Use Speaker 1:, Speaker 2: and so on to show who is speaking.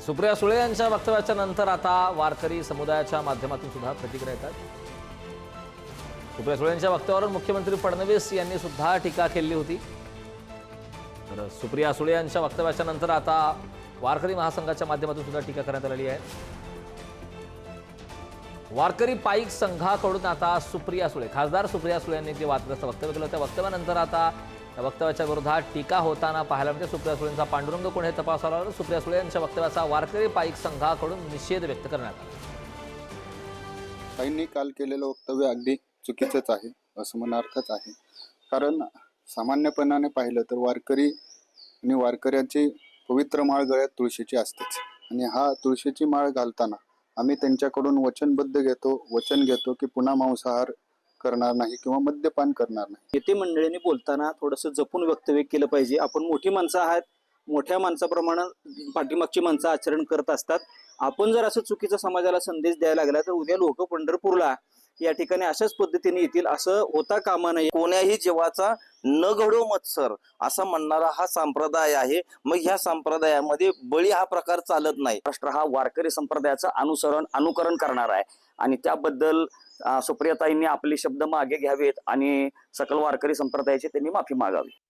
Speaker 1: सुप्रिया सुळे यांच्या वक्तव्याच्या नंतर आता वारकरी समुदायाच्या माध्यमातून सुद्धा प्रतिक्रिया येतात. सुप्रिया सुळे यांच्या वक्तव्यावर मुख्यमंत्री फडणवीस यांनी सुद्धा टीका केली होती. तर सुप्रिया सुळे यांच्या वक्तव्याच्या नंतर आता वारकरी महासंघाच्या माध्यमातून सुद्धा टीका करण्यात आलेली आहे. वारकरी पाईक संघाकडून आता सुप्रिया सुळे खासदार सुप्रिया सुळे यांनी जे वादग्रस्त वक्तव्य केलं त्या वक्तव्यानंतर आता त्या वक्तव्याच्या विरोधात टीका होताना पाहायला मिळते. सुप्रिया सुळेंचा पांडुरंग कोण हे तपासाला आला. सुप्रिया सुळे यांच्या वक्तव्याचा वारकरी पाईक संघाकडून निषेध व्यक्त करण्यात आला.
Speaker 2: ताईंनी काल केलेलं वक्तव्य अगदी चुकीचंच आहे असं म्हणार्थच आहे. कारण सामान्यपणाने पाहिलं तर वारकरी आणि वारकऱ्यांची पवित्र माळ गळ्यात तुळशीची असतेच. आणि हा तुळशीची माळ घालताना आम्ही त्यांच्याकडून वचनबद्ध घेतो वचन घेतो की पुन्हा मांसाहार करणार नाही किंवा मद्यपान करणार नाही.
Speaker 3: येते मंडळींनी बोलताना थोडंसं जपून वक्तव्य केलं पाहिजे. आपण मोठी माणसं आहात मोठ्या माणसाप्रमाणे पाठीमागची माणसं आचरण करत असतात. आपण जर असं चुकीचा समाजाला संदेश द्यायला लागला तर उद्या लोक पंढरपूरला या ठिकाणी अशाच पद्धतीने येतील. असं होता कामा नये.
Speaker 4: कोण्याही जीवाचा न घडो मत्सर असा म्हणणारा हा संप्रदाय आहे. मग ह्या संप्रदायामध्ये बळी हा प्रकार चालत नाही. राष्ट्र हा वारकरी संप्रदायाचं अनुसरण अनुकरण करणार आहे. आणि त्याबद्दल सुप्रियाताईंनी आपले शब्द मागे घ्यावेत आणि सकल वारकरी संप्रदायाची त्यांनी माफी मागावी.